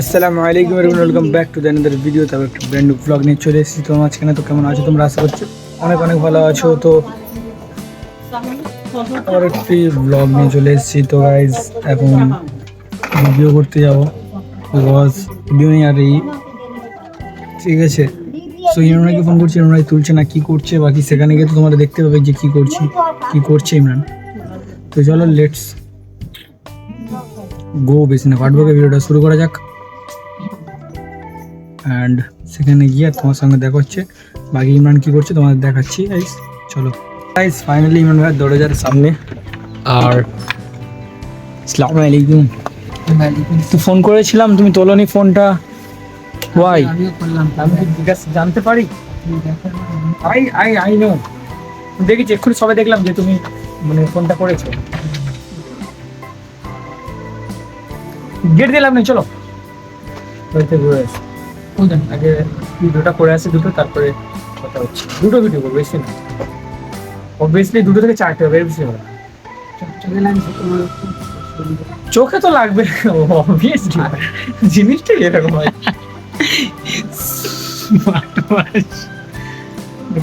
আসসালামু আলাইকুম everyone welcome back to the video তারপর একটা ব্র্যান্ড ব্লগ নিয়ে চলে এসেছি তোমার মাঝখানে। তো কেমন আছো তোমরা? আশা করছ অনেক অনেক ভালো আছো। তো আবার একটি ব্লগ নিয়ে চলে এসেছি। তো গাইজ এখন ভিডিও করতে যাব। বিকজ ভিডিও আর এই ঠিক আছে? সো ইমরানকে ফোন করছি। ইমরান তুলছে না কি করছে, বাকি সেখানে গিয়ে তো তোমরা দেখতে পাবে যে কি করছি, কি করছে ইমরান। তো চলো লেটস গো বেশি না। পাঠবকে ভিডিওটা শুরু করা যাক। অ্যান্ড সেখানে গিয়ে তোমার সঙ্গে দেখা হচ্ছে। বাকি ইমরান কি করছে তোমাদের দেখাচ্ছি গাইস চলো। গাইস ফাইনালি ইমরান ভাই দৌড়ে দরজার সামনে। আর আসসালামু আলাইকুম। তো ফোন করেছিলাম তুমি তোলনি ফোনটা। ওয়াই আমি কি জিজ্ঞাসা জানতে পারি? আই আই আই নো দেখেছি এক্ষুনি সবাই দেখলাম যে তুমি মানে ফোনটা করেছ। গেট দিলাম না চলো। ঘুরে? আগে ভিডিওটা করে আসি দুটো তারপরে কথা হচ্ছে। দুটো ভিডিও করব বেশি না। অবভিয়াসলি দুটো থেকে চারটে হবে এর বেশি হবে। চোখে তো লাগবে অবভিয়াসলি জিনিসটাই এরকম হয়?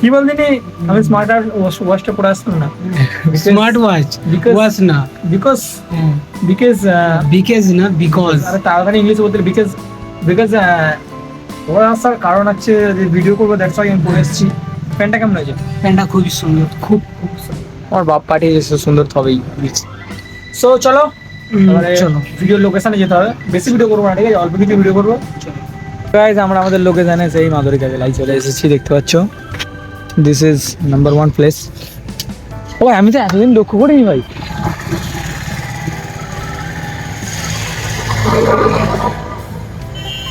কি বলদিনি আমি স্মার্ট ওয়াচটা পরে আসতাম না। স্মার্ট ওয়াচ ওয়াচ না। বিকজ বিকজ বিকেজ না বিকজ আরে তাড়াতাড়ি ইংলিশে বলতে বিকজ বিকজ পরে আসার কারণ হচ্ছে যে ভিডিও করব দ্যাটস ওয়াই আমি পরে এসেছি। প্যান্টটা কেমন হয়েছে? প্যান্টটা খুবই সুন্দর খুব খুব সুন্দর। আমার বাপ পাঠিয়েছে সুন্দর তো হবেই সো চলো ভিডিও লোকেশনে যেতে হবে। বেশি ভিডিও করব না ঠিক আছে? অল্প কিছু ভিডিও করব। গাইজ আমরা আমাদের লোকেশনে সেই মাধুরী কাজে চলে এসেছি দেখতে পাচ্ছ? This is number one place ও আমি তো এতদিন লক্ষ্য করিনি ভাই।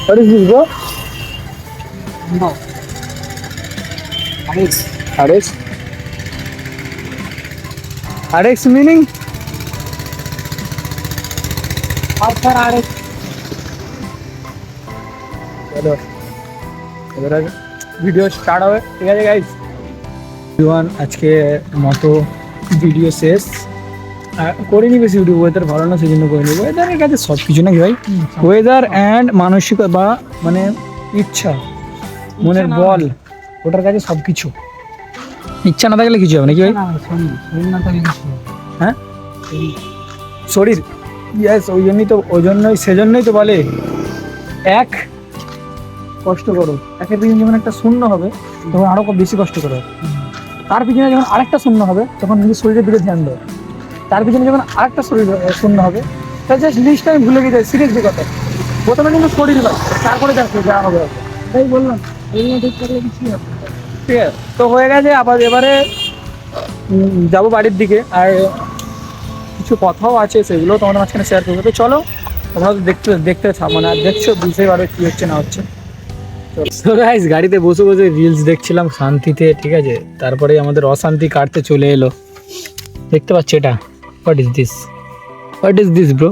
What is this, bro? নাও। আরে RX. RX meaning? আপনার আরে চলো এবার ভিডিও স্টার্ট হবে ঠিক আছে গাইজ ওয়ান আজকে মতো ভিডিও শেষ আর করিনি বেশি ভিডিও ওয়েদার ভালো না সেই জন্য করিনি ওয়েদারের কাছে সব কিছু নাকি ভাই ওয়েদার অ্যান্ড মানসিক বা মানে ইচ্ছা মনের বল ওটার কাছে সব কিছু ইচ্ছা না থাকলে কিছু হবে নাকি ভাই? না হবে না। হ্যাঁ? শরীর। ইয়াস ওই জন্যই তো ওই জন্যই সেজন্যই তো বলে। এক? কষ্ট করো। একের পিছনে যখন একটা শূন্য হবে তখন আরও বেশি কষ্ট করো। তার পিছনে যখন আরেকটা শূন্য হবে তখন নিজের শরীরের দিকে ধ্যান দাও। তার পিছনে যখন আরেকটা শরীর শূন্য হবে তার জাস্ট লিস্টটা আমি ভুলে গিয়ে যাই সিরিয়াসলি কথা। প্রথমে কিন্তু শরীর হয় তারপরে দেখো যা হবে। তাই বললাম। ঠিক আছে তো হয়ে গেছে, আবার এবারে যাব বাড়ির দিকে। আর কিছু কথাও আছে সেগুলো তোমাদের মাঝখানে শেয়ার করব। তো চলো, তোমরা তো দেখতে দেখতে মানে দেখছ, বুঝতেই পারো কি হচ্ছে, না হচ্ছে। গাড়িতে বসে বসে রিলস দেখছিলাম শান্তিতে, ঠিক আছে? তারপরে আমাদের অশান্তি কাটতে চলে এলো। দেখতে পাচ্ছ এটা? What is this what is this bro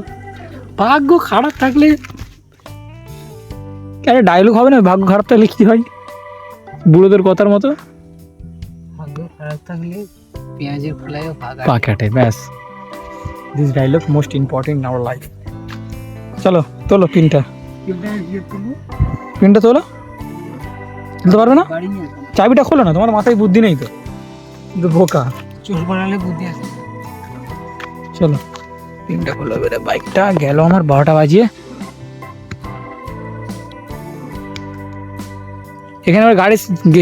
ভাগ্য খারাপ থাকলে আরে ডায়লগ হবে না ভাগ্য খারাপ থাকলে কি হয়? বুড়োদের কথার মতো? ভাগ্য খারাপ থাকলে পেঁয়াজের ফলাইও ভাগা পা কাটে ব্যাস। This dialogue most important in our life চলো তোলো পিনটা। পিনটা তোলো। তুলতে পারবে না। চাবিটা খোলো না তোমার মাথায় বুদ্ধি নেই তো। কিন্তু বোকা। চোর বানালে বুদ্ধি আসে। চলো। পিনটা খোলো এবারে বাইকটা গেল আমার বারোটা বাজিয়ে। এখানে আবার গাড়ি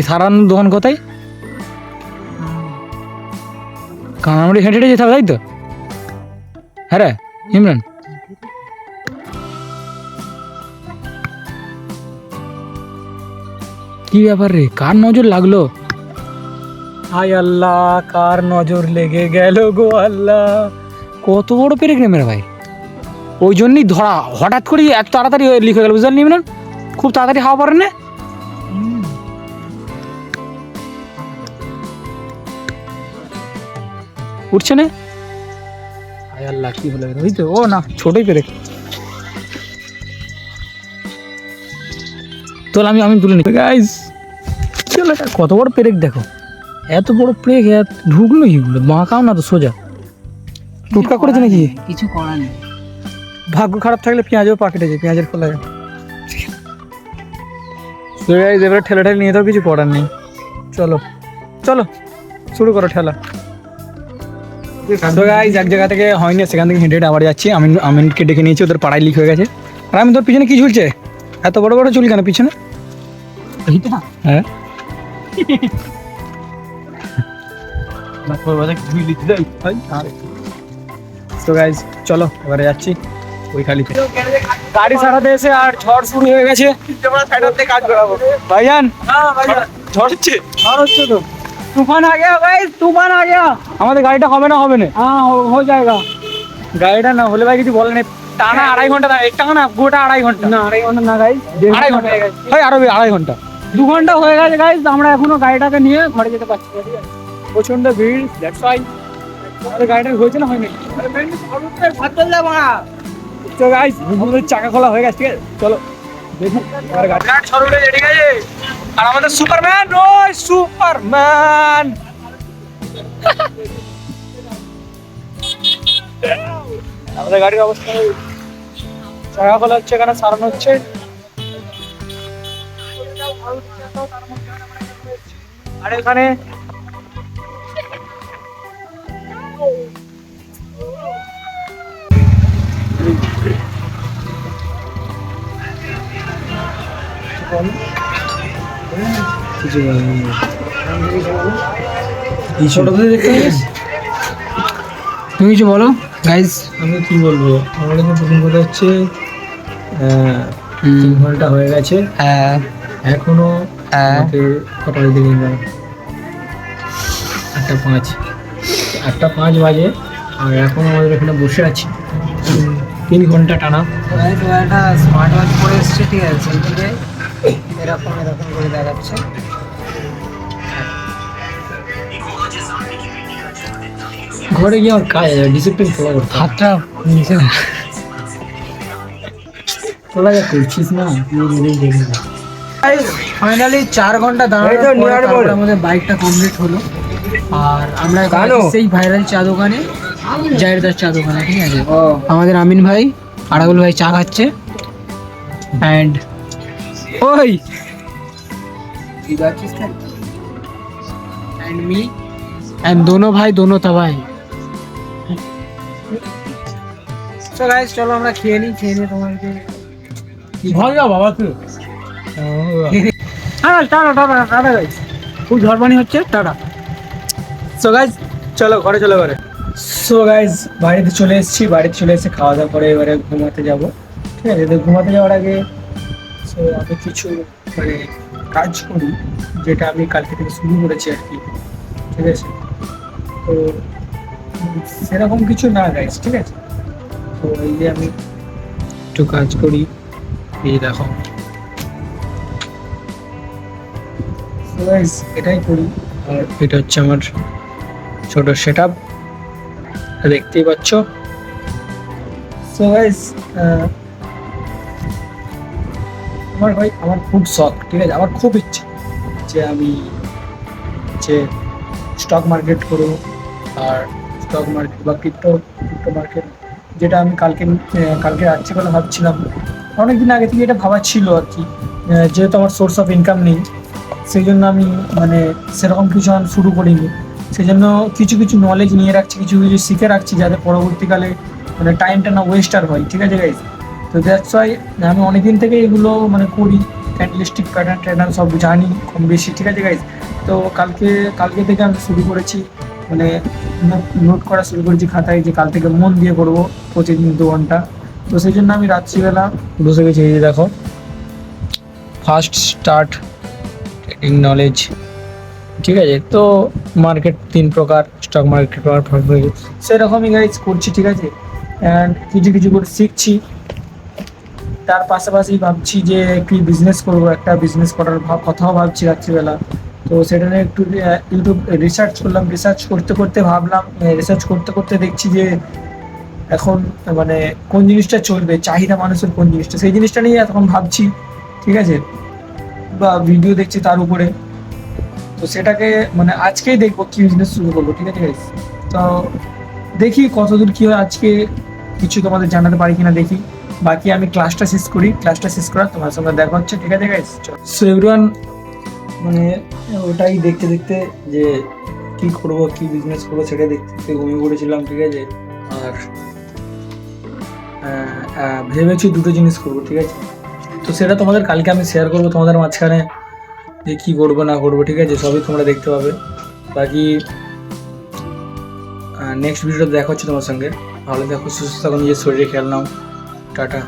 সারানোর দোকান কোথায়? কানামারি হেঁটে হেঁটে যেতে হবে তাই তো? হ্যাঁ রে ইমরান। কি ব্যাপার রে কার নজর লাগল? হায় আল্লাহ কার নজর লেগে গেল গো আল্লাহ। কত বড় পেরেক রে ভাই। ওই জন্যই ধরা হঠাৎ করে এত তাড়াতাড়ি লিখে গেল বুঝলেন ইমরান? খুব তাড়াতাড়ি হাওয়া পড়ে না? উঠছে না? হায় আল্লাহ কি হলো ওই তো ও না ছোটই পেরেক তোল আমি আমি তুলে নিই। গাইস হলো? কত বড় পেরেক দেখো। এত বড় পেরেক এত ঢুকলো এগুলো বাঁকাও না তো সোজা। টুটকা করেছে নাকি? কিছু করার নেই। ভাগ্য খারাপ থাকলে পেঁয়াজও পাকেটে যায় পেঁয়াজের ফলে তো গাইজ এবারে ঠেলা ঠেলে নিয়ে তো কিছু করার নেই। চলো চলো শুরু করো ঠেলা। তো গাইজ এক জায়গা থেকে হয়নি সেখান থেকে হেঁটে হেঁটে আবার যাচ্ছি। আমি আমিনকে ডেকে নিয়েছি ওদের পাড়ায় লিক হয়ে গেছে। আর আমি তোর পিছনে কি ঝুলছে? এত বড় বড় চুল কেন পিছনে? হ্যাঁ। তো গাইজ চলো এবারে যাচ্ছি। ওই খালিতে গাড়ি সারাতে এসে আর ঝড় শুরু হয়ে গেছে। কাজ ভাইজান। ঝড় হচ্ছে? ঝড় হচ্ছে তো। তুফান আ গয়া ভাই তুফান আ গয়া। আমাদের গাড়িটা হবে না হবে না? হ্যাঁ হো যায়গা গাড়িটা না হলে ভাই কিছু বলে নেই। টানা আড়াই ঘণ্টা দাঁড়ায় একটা না গোটা আড়াই ঘণ্টা। না আড়াই ঘণ্টা না গাইজ আড়াই ঘণ্টা হয় আরও আড়াই ঘণ্টা। দু ঘণ্টা হয়ে গেছে গাইজ আমরা এখনও গাড়িটাকে নিয়ে ঘরে যেতে পারছি না, ঠিক আছে? প্রচণ্ড ভিড় দ্যাটস ওয়াই আমাদের গাড়িটা হয়েছে না হয়নি? তো গাইস আমাদের চাকা খোলা হয়ে গেছে ঠিক আছে? চলো। আর আমাদের সুপারম্যান, ওই সুপারম্যান। আমাদের গাড়ির অবস্থা। চাকা খোলা হচ্ছে, এখানে সারানো হচ্ছে। আর এখানে তুমি কিছু বলো? গাইজ আমি কি বলব? আমার কাছে প্রথম কথা হচ্ছে তিন ঘণ্টা হয়ে গেছে। হ্যাঁ। এখনও কটা বাজে দেখে আটটা পাঁচ। আটটা পাঁচ বাজে আর এখন আমাদের এখানে বসে আছি। তিন ঘণ্টা টানা। স্মার্ট ওয়াচ পরে এসছে ঠিক আছে? এরকম এরকম করে দেখাচ্ছে। ঘরে গিয়ে আমার কাজ ডিসিপ্লিন ফলো করতে হাতটা নিচে তোলা যা করছিস না? তুই নিজেই দেখবি না। ফাইনালি চার ঘণ্টা দাঁড়ানোর পরে। আমাদের বাইকটা কমপ্লিট হলো। আর আমরা সেই ভাইরাল চা দোকানে জাহিরদার চা দোকানে ঠিক আছে? আমাদের আমিন ভাই আরাগুল ভাই চা খাচ্ছে। অ্যান্ড ওই एंड मी एंड दोनों भाई दोनों तबाही তো গাইস চলো আমরা খেয়ে নিই খেয়ে নিয়ে তোমাদেরকে ভালো বাবা তুই হ্যাঁ টাটা টাটা টাটা গাইস খুব ঝড়বানি হচ্ছে টাটা সো গাইস চলো ঘরে চলো ঘরে সো গাইস বাড়িতে চলে এসেছি বাড়িতে চলে এসে খাওয়া দাওয়া করে এবারে ঘুমাতে যাব ঠিক আছে তো ঘুমাতে যাওয়ার আগে সো আমি কিছু মানে কাজ করি, যেটা আমি কালকে থেকে শুরু করেছি আর কি, ঠিক আছে? তো সেরকম কিছু না গাইস ঠিক আছে? তো এই যে আমি একটু কাজ করি, এই দেখো। এটাই করি, আর এটা হচ্ছে আমার ছোট সেট আপ দেখতেই পাচ্ছ? সো গাইস আমার ভাই আমার খুব শখ, ঠিক আছে? আমার খুব ইচ্ছে যে আমি যে স্টক মার্কেট করব আর স্টক মার্কেট বা ক্রিপ্টো ক্রিপ্টো মার্কেট যেটা আমি কালকে কালকে কালকে রাত্রিবেলা ভাবছিলাম। অনেকদিন আগে থেকে এটা ভাবা ছিল আর কি যেহেতু আমার সোর্স অফ ইনকাম নেই, সেই জন্য আমি মানে সেরকম কিছু আমি শুরু করিনি। সেই জন্য কিছু কিছু নলেজ নিয়ে রাখছি, কিছু কিছু শিখে রাখছি যাতে পরবর্তীকালে মানে টাইমটা না ওয়েস্ট আর হয়, ঠিক আছে গাইজ তো দ্যাটস ওয়াই আমি অনেকদিন থেকে এগুলো মানে করি ক্যান্ডেলিস্টিক প্যাটার্ন ট্যাটার্ন সব জানি কম বেশি, ঠিক আছে গাইজ তো কালকে কালকে থেকে আমি শুরু করেছি মানে নোট করা শুরু করেছি খাতায় যে কাল থেকে মন দিয়ে করব প্রতিদিন দু ঘণ্টা। তো সেই জন্য আমি রাত্রিবেলা বসে গেছি, এই যে দেখো। ফার্স্ট স্টার্ট ট্রেডিং নলেজ ঠিক আছে? তো মার্কেট তিন প্রকার স্টক মার্কেট সেরকমই গাইজ করছি, ঠিক আছে? অ্যান্ড কিছু কিছু করে শিখছি। তার পাশাপাশি ভাবছি যে কি বিজনেস করব, একটা বিজনেস করার কথাও ভাবছি রাত্রিবেলা। তো সেটা নিয়ে একটু ইউটিউব রিসার্চ করলাম। রিসার্চ করতে করতে ভাবলাম রিসার্চ করতে করতে দেখছি যে এখন মানে কোন জিনিসটা চলবে, চাহিদা মানুষের কোন জিনিসটা? সেই জিনিসটা নিয়ে এখন ভাবছি, ঠিক আছে? বা ভিডিও দেখছি তার উপরে। তো সেটাকে মানে আজকেই দেখব কি বিজনেস শুরু করব, ঠিক আছে তো দেখি কতদূর কি হয়। আজকে কিছু তোমাদের জানাতে পারি কিনা দেখি। বাকি আমি ক্লাসটা শেষ করি ক্লাসটা শেষ করার তোমার সঙ্গে দেখা হচ্ছে। ঠিক আছে গাইস সো এভরিওয়ান মানে ওটাই দেখতে দেখতে যে কি করব কি বিজনেস করব সেটা দেখতে দেখতে ঘুমিয়ে পড়েছিলাম ঠিক আছে? আর ভেবেছি দুটো জিনিস করব ঠিক আছে? তো সেটা তোমাদের কালকে আমি শেয়ার করব তোমাদের মাঝখানে যে কি করব না করব ঠিক আছে? সবই তোমরা দেখতে পাবে। বাকি নেক্সট ভিডিওটা দেখা হচ্ছে তোমার সঙ্গে। ভালো দেখো সুস্থ থাকো নিজের শরীরে খেয়াল নাও। টাটা।